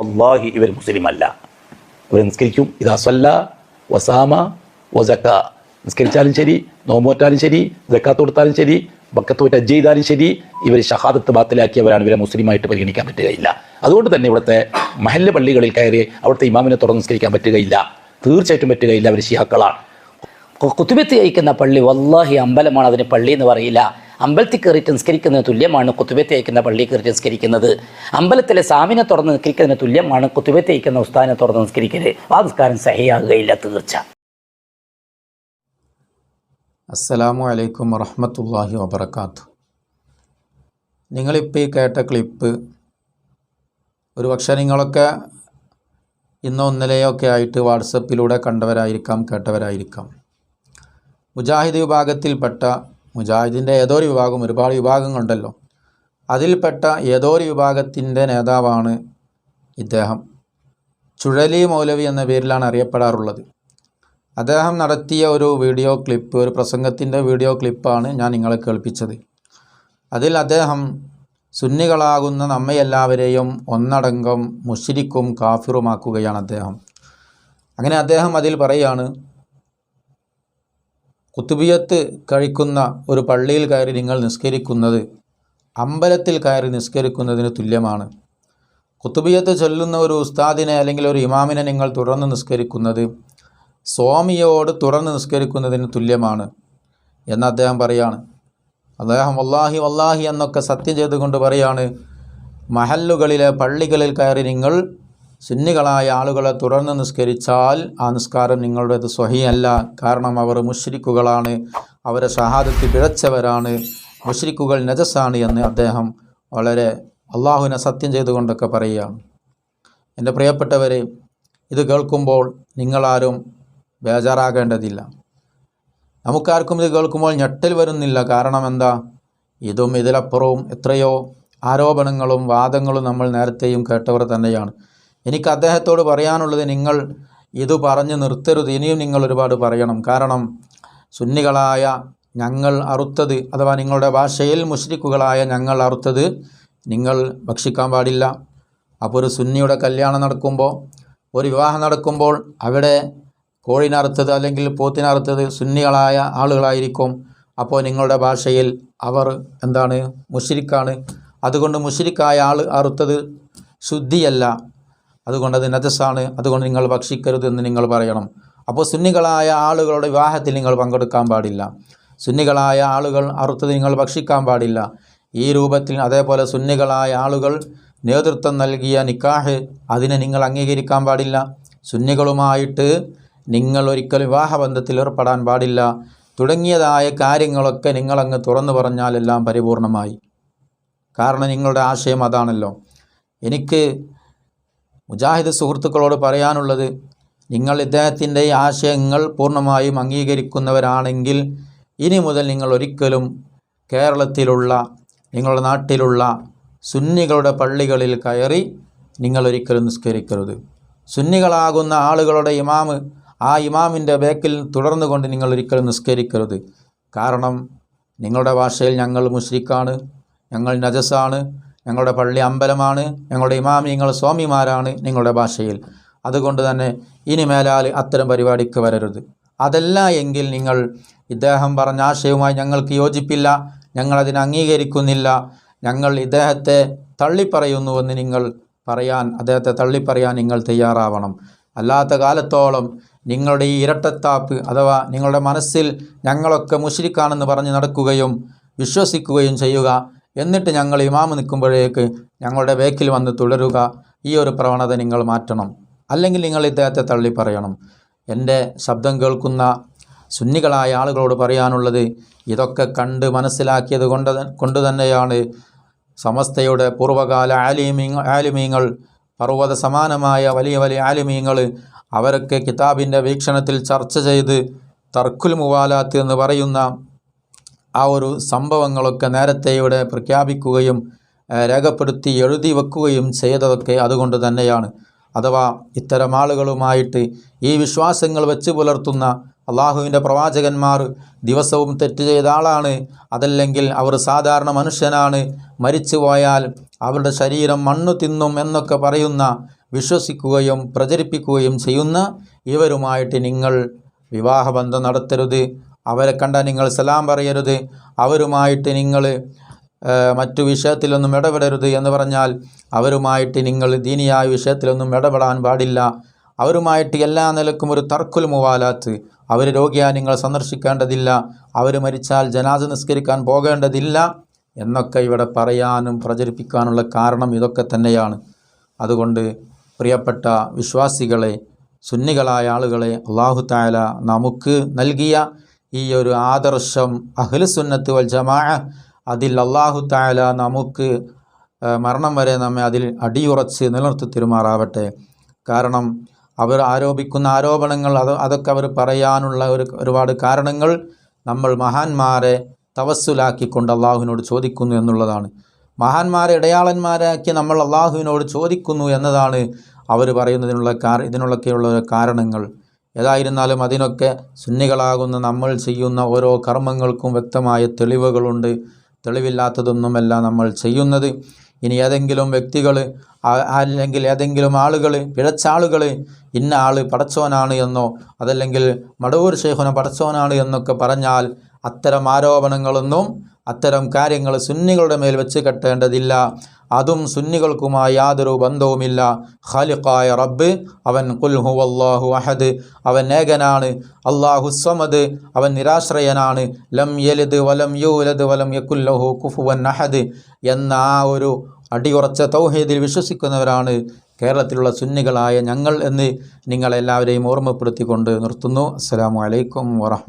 വല്ലാഹി ഇവർ മുസ്ലിം അല്ല ഇവർ നിസ്കരിക്കും. ഇതാ സല്ല വസാമ വസക്ക. നിസ്കരിച്ചാലും ശരി നോമ്പോറ്റാലും ശരി ജക്കാത്ത് കൊടുത്താലും ശരി ബക്കത്ത് പോയിട്ട് അജ്ജ് ചെയ്താലും ശരി ഇവർ ഷഹാദത്ത് ബാത്തിലാക്കിയവരാണ്. ഇവരെ മുസ്ലിമായിട്ട് പരിഗണിക്കാൻ പറ്റുകയില്ല. അതുകൊണ്ട് തന്നെ ഇവിടുത്തെ മഹല്ല പള്ളികളിൽ കയറി അവിടുത്തെ ഇമാമിനെ തുറന്ന് നിസ്കരിക്കാൻ പറ്റുകയില്ല. തീർച്ചയായിട്ടും പറ്റുകയില്ല അവർ ഷിഹാക്കളാണ് കുത്തുബത്ത് അയക്കുന്ന പള്ളി വല്ലാഹി അമ്പലമാണ്. അതിന് പള്ളി എന്ന് പറയില്ല. അമ്പലത്തിൽ കയറിയിട്ട് നിസ്കരിക്കുന്നതിന് തുല്യമാണ് കുത്തുബത്ത് അയക്കുന്ന പള്ളി കയറിയിട്ട് നിസ്കരിക്കുന്നത്. അമ്പലത്തിലെ സാമിനെ തുറന്ന് നിസ്കരിക്കുന്നതിന് തുല്യമാണ് കുത്തുബത്ത് അയക്കുന്ന ഉസ്താനെ തുറന്ന് നിസ്കരിക്കൽ. ആ നിസ്കാരം സഹിയാകുകയില്ല തീർച്ച. അസ്സലാമു അലൈക്കും വറഹമത്തല്ലാഹി വബർക്കാത്തു നിങ്ങളിപ്പോൾ ഈ കേട്ട ക്ലിപ്പ് ഒരു പക്ഷേ നിങ്ങളൊക്കെ ഇന്നോ ഒന്നിലെയൊക്കെ ആയിട്ട് വാട്സപ്പിലൂടെ കണ്ടവരായിരിക്കാം കേട്ടവരായിരിക്കാം. മുജാഹിദ് വിഭാഗത്തിൽപ്പെട്ട മുജാഹിദിന്റെ ഏതോ ഒരു വിഭാഗം ഒരുപാട് വിഭാഗങ്ങളുണ്ടല്ലോ. അതിൽപ്പെട്ട ഏതോ ഒരു വിഭാഗത്തിന്റെ നേതാവാണ് ഇദ്ദേഹം. ചുഴലി മൗലവി എന്ന പേരിലാണ് അറിയപ്പെടാറുള്ളത്. അദ്ദേഹം നടത്തിയ ഒരു വീഡിയോ ക്ലിപ്പ് ഒരു പ്രസംഗത്തിന്റെ വീഡിയോ ക്ലിപ്പാണ് ഞാൻ നിങ്ങളെ കേൾപ്പിച്ചത്. അതിൽ അദ്ദേഹം സുന്നികളാകുന്ന നമ്മയെല്ലാവരെയും ഒന്നടങ്കം മുഷിരിക്കും കാഫിറുമാക്കുകയാണ് അദ്ദേഹം. അങ്ങനെ അദ്ദേഹം അതിൽ പറയാണ് കുത്തുബിയത്ത് കഴിക്കുന്ന ഒരു പള്ളിയിൽ കയറി നിങ്ങൾ നിസ്കരിക്കുന്നത് അമ്പലത്തിൽ കയറി നിസ്കരിക്കുന്നതിന് തുല്യമാണ്. കുത്തുബിയത്ത് ചൊല്ലുന്ന ഒരു ഉസ്താദിനെ അല്ലെങ്കിൽ ഒരു ഇമാമിനെ നിങ്ങൾ തുറന്ന് നിസ്കരിക്കുന്നത് സ്വാമിയോട് തുറന്ന് നിസ്കരിക്കുന്നതിന് തുല്യമാണ് എന്ന് അദ്ദേഹം പറയാണ്. അദ്ദേഹം വല്ലാഹി വല്ലാഹി എന്നൊക്കെ സത്യം ചെയ്തുകൊണ്ട് പറയാണ് മഹല്ലുകളിലെ പള്ളികളിൽ കയറി നിങ്ങൾ സുന്നികളായ ആളുകളെ തുടർന്ന് നിസ്കരിച്ചാൽ ആ നിസ്കാരം നിങ്ങളുടേത് സ്വഹിയല്ല. കാരണം അവർ മുഷ്രിക്കുകളാണ് അവരെ ഷഹാദത്ത് പിഴച്ചവരാണ്. മുഷ്രിക്കുകൾ നജസാണ് എന്ന് അദ്ദേഹം വളരെ അള്ളാഹുവിനെ സത്യം ചെയ്തുകൊണ്ടൊക്കെ പറയുകയാണ്. എന്റെ പ്രിയപ്പെട്ടവരെ ഇത് കേൾക്കുമ്പോൾ നിങ്ങളാരും ബേജാറാകേണ്ടതില്ല. നമുക്കാർക്കും ഇത് കേൾക്കുമ്പോൾ ഞെട്ടൽ വരുന്നില്ല. കാരണം എന്താ? ഇതും ഇതിലപ്പുറവും എത്രയോ ആരോപണങ്ങളും വാദങ്ങളും നമ്മൾ നേരത്തെയും കേട്ടവർ തന്നെയാണ്. എനിക്ക് അദ്ദേഹത്തോട് പറയാനുള്ളത് നിങ്ങൾ ഇത് പറഞ്ഞ് നിർത്തരുത്. ഇനിയും നിങ്ങൾ ഒരുപാട് പറയണം. കാരണം സുന്നികളായ ഞങ്ങൾ അറുത്തത് അഥവാ നിങ്ങളുടെ ഭാഷയിൽ മുഷ്രിക്കുകളായ ഞങ്ങൾ അറുത്തത് നിങ്ങൾ ഭക്ഷിക്കാൻ പാടില്ല. അപ്പോൾ ഒരു സുന്നിയുടെ കല്യാണം നടക്കുമ്പോൾ ഒരു വിവാഹം നടക്കുമ്പോൾ അവിടെ കോഴിനറുത്തത് അല്ലെങ്കിൽ പോത്തിനറുത്തത് സുന്നികളായ ആളുകളായിരിക്കും. അപ്പോൾ നിങ്ങളുടെ ഭാഷയിൽ അവർ എന്താണ്? മുഷിരിക്കാണ്. അതുകൊണ്ട് മുഷിരിക്കായ ആൾ അറുത്തത് ശുദ്ധിയല്ല. അതുകൊണ്ട് അത് നജസാണ്. അതുകൊണ്ട് നിങ്ങൾ ഭക്ഷിക്കരുത് എന്ന് നിങ്ങൾ പറയണം. അപ്പോൾ സുന്നികളായ ആളുകളുടെ വിവാഹത്തിൽ നിങ്ങൾ പങ്കെടുക്കാൻ പാടില്ല. സുന്നികളായ ആളുകൾ അറുത്തത് നിങ്ങൾ ഭക്ഷിക്കാൻ പാടില്ല. ഈ രൂപത്തിൽ അതേപോലെ സുന്നികളായ ആളുകൾ നേതൃത്വം നൽകിയ നിക്കാഹ് അതിനെ നിങ്ങൾ അംഗീകരിക്കാൻ പാടില്ല. സുന്നികളുമായിട്ട് നിങ്ങൾ ഒരിക്കലും വിവാഹബന്ധത്തിൽ ഏർപ്പെടാൻ പാടില്ല. തുടങ്ങിയതായ കാര്യങ്ങളൊക്കെ നിങ്ങളങ്ങ് തുറന്നു പറഞ്ഞാലെല്ലാം പരിപൂർണമായി. കാരണം നിങ്ങളുടെ ആശയം അതാണല്ലോ. എനിക്ക് മുജാഹിദ് സുഹൃത്തുക്കളോട് പറയാനുള്ളത് നിങ്ങൾ ഇദ്ദേഹത്തിന്റെ ആശയങ്ങൾ പൂർണമായും അംഗീകരിക്കുന്നവരാണെങ്കിൽ ഇനി മുതൽ നിങ്ങൾ ഒരിക്കലും കേരളത്തിലുള്ള നിങ്ങളുടെ നാട്ടിലുള്ള സുന്നികളുടെ പള്ളികളിൽ കയറി നിങ്ങൾ ഒരിക്കലും നിസ്കരിക്കരുത്. സുന്നികളാകുന്ന ആളുകളുടെ ഇമാമ് ആ ഇമാമിന്റെ ബേക്കിൽ തുടർന്നു കൊണ്ട് നിങ്ങൾ ഒരിക്കലും നിസ്കരിക്കരുത്. കാരണം നിങ്ങളുടെ ഭാഷയിൽ ഞങ്ങൾ മുഷ്രിക്കാണ് ഞങ്ങൾ നജസാണ് ഞങ്ങളുടെ പള്ളി അമ്പലമാണ് ഞങ്ങളുടെ ഇമാമി നിങ്ങൾ സ്വാമിമാരാണ് നിങ്ങളുടെ ഭാഷയിൽ. അതുകൊണ്ട് തന്നെ ഇനി മേലാൽ അത്തരം പരിപാടിക്ക് വരരുത്. അതല്ല എങ്കിൽ നിങ്ങൾ ഇദ്ദേഹം പറഞ്ഞ ആശയവുമായി ഞങ്ങൾക്ക് യോജിപ്പില്ല ഞങ്ങളതിനെ അംഗീകരിക്കുന്നില്ല ഞങ്ങൾ ഇദ്ദേഹത്തെ തള്ളിപ്പറയുന്നുവെന്ന് നിങ്ങൾ പറയാൻ അദ്ദേഹത്തെ തള്ളിപ്പറയാൻ നിങ്ങൾ തയ്യാറാവണം. അല്ലാത്ത കാലത്തോളം നിങ്ങളുടെ ഈ ഇരട്ടത്താപ്പ് അഥവാ നിങ്ങളുടെ മനസ്സിൽ ഞങ്ങളൊക്കെ മുഷിരിക്കാണെന്ന് പറഞ്ഞ് നടക്കുകയും വിശ്വസിക്കുകയും ചെയ്യുക എന്നിട്ട് ഞങ്ങൾ ഇമാമ് നിൽക്കുമ്പോഴേക്ക് ഞങ്ങളുടെ ബേക്കിൽ വന്ന് തുടരുക. ഈ ഒരു പ്രവണത നിങ്ങൾ മാറ്റണം. അല്ലെങ്കിൽ നിങ്ങൾ ഇദ്ദേഹത്തെ തള്ളി പറയണം. എന്റെ ശബ്ദം കേൾക്കുന്ന സുന്നികളായ ആളുകളോട് പറയാനുള്ളത് ഇതൊക്കെ കണ്ട് മനസ്സിലാക്കിയത് കൊണ്ട് കൊണ്ട് തന്നെയാണ്. സമസ്തയുടെ പൂർവകാല ആലിമീ ആലിമീങ്ങൾ പർവത സമാനമായ വലിയ വലിയ ആലിമീങ്ങൾ അവരൊക്കെ കിതാബിന്റെ വീക്ഷണത്തിൽ ചർച്ച ചെയ്ത് തർക്കുൽ മുവാലാത്ത് എന്ന് പറയുന്ന ആ ഒരു സംഭവങ്ങളൊക്കെ നേരത്തെ ഇവിടെ പ്രഖ്യാപിക്കുകയും രേഖപ്പെടുത്തി എഴുതി വെക്കുകയും ചെയ്തതൊക്കെ അതുകൊണ്ട് തന്നെയാണ്. അഥവാ ഇത്തരം ആളുകളുമായിട്ട് ഈ വിശ്വാസങ്ങൾ വെച്ച് പുലർത്തുന്ന അള്ളാഹുവിന്റെ പ്രവാചകന്മാർ ദിവസവും തെറ്റ് ചെയ്ത ആളാണ് അതല്ലെങ്കിൽ അവർ സാധാരണ മനുഷ്യനാണ് മരിച്ചു പോയാൽ അവരുടെ ശരീരം മണ്ണു തിന്നും എന്നൊക്കെ പറയുന്ന വിശ്വസിക്കുകയും പ്രചരിപ്പിക്കുകയും ചെയ്യുന്ന ഇവരുമായിട്ട് നിങ്ങൾ വിവാഹബന്ധം നടത്തരുത്. അവരെ കണ്ടാൽ നിങ്ങൾ സലാം പറയരുത്. അവരുമായിട്ട് നിങ്ങൾ മറ്റു വിഷയത്തിലൊന്നും ഇടപെടരുത് എന്ന് പറഞ്ഞാൽ അവരുമായിട്ട് നിങ്ങൾ ദീനിയായ വിഷയത്തിലൊന്നും ഇടപെടാൻ പാടില്ല. അവരുമായിട്ട് എല്ലാ നിലക്കും ഒരു തർക്കുൽ മുവാലാത്ത്. അവർ രോഗിയായി നിങ്ങൾ സന്ദർശിക്കേണ്ടതില്ല. അവർ മരിച്ചാൽ ജനാസ നിസ്കരിക്കാൻ പോകേണ്ടതില്ല എന്നൊക്കെ ഇവിടെ പറയാനും പ്രചരിപ്പിക്കാനുള്ള കാരണം ഇതൊക്കെ തന്നെയാണ്. അതുകൊണ്ട് പ്രിയപ്പെട്ട വിശ്വാസികളെ സുന്നികളായ ആളുകളെ അള്ളാഹു താല നമുക്ക് നൽകിയ ഈ ഒരു ആദർശം അഹ്ലുസുന്നത്ത് വൽ ജമാ അതിൽ അള്ളാഹു താല നമുക്ക് മരണം വരെ നമ്മെ അതിൽ അടിയുറച്ച് നിലനിർത്തി തെരുമാറാവട്ടെ. കാരണം അവർ ആരോപിക്കുന്ന ആരോപണങ്ങൾ അത് അതൊക്കെ അവർ പറയാനുള്ള ഒരു ഒരുപാട് കാരണങ്ങൾ നമ്മൾ മഹാന്മാരെ തവസ്സുലാക്കിക്കൊണ്ട് അള്ളാഹുവിനോട് ചോദിക്കുന്നു എന്നുള്ളതാണ്. മഹാന്മാരെ ഇടയാളന്മാരാക്കി നമ്മൾ അള്ളാഹുവിനോട് ചോദിക്കുന്നു എന്നതാണ് അവർ പറയുന്നതിനുള്ള കാ ഇതിനുള്ളൊക്കെയുള്ള കാരണങ്ങൾ. ഏതായിരുന്നാലും അതിനൊക്കെ സുന്നികളാകുന്ന നമ്മൾ ചെയ്യുന്ന ഓരോ കർമ്മങ്ങൾക്കും വ്യക്തമായ തെളിവുകളുണ്ട്. തെളിവില്ലാത്തതൊന്നുമല്ല നമ്മൾ ചെയ്യുന്നത്. ഇനി ഏതെങ്കിലും വ്യക്തികൾ അല്ലെങ്കിൽ ഏതെങ്കിലും ആളുകൾ പിഴച്ച ആളുകൾ ഇന്ന ആൾ പടച്ചോനാണ് എന്നോ അതല്ലെങ്കിൽ മടവൂർ ശേഖന പടച്ചോനാണ് എന്നൊക്കെ പറഞ്ഞാൽ അത്തരം ആരോപണങ്ങളൊന്നും അത്തരം കാര്യങ്ങൾ സുന്നികളുടെ മേൽ വെച്ച് കെട്ടേണ്ടതില്ല. അതും സുന്നികൾക്കുമായി യാതൊരു ബന്ധവുമില്ല. ഖാലിഖായ റബ്ബ് അവൻ കുൽഹു അള്ളാഹു അഹദ് അവൻ ഏകനാണ്. അള്ളാഹു സമദ് അവൻ നിരാശ്രയനാണ്. ലം യലിദ് വലം യൂലദ് വലം യക്കുല്ലഹു കുഫുവൻ അഹദ് എന്ന ആ ഒരു അടിയുറച്ച തൗഹീദിൽ വിശ്വസിക്കുന്നവരാണ് കേരളത്തിലുള്ള സുന്നികളായ ഞങ്ങൾ എന്ന് നിങ്ങളെല്ലാവരെയും ഓർമ്മപ്പെടുത്തിക്കൊണ്ട് നിർത്തുന്നു. അസ്സാം വലൈക്കും വറഹ്മ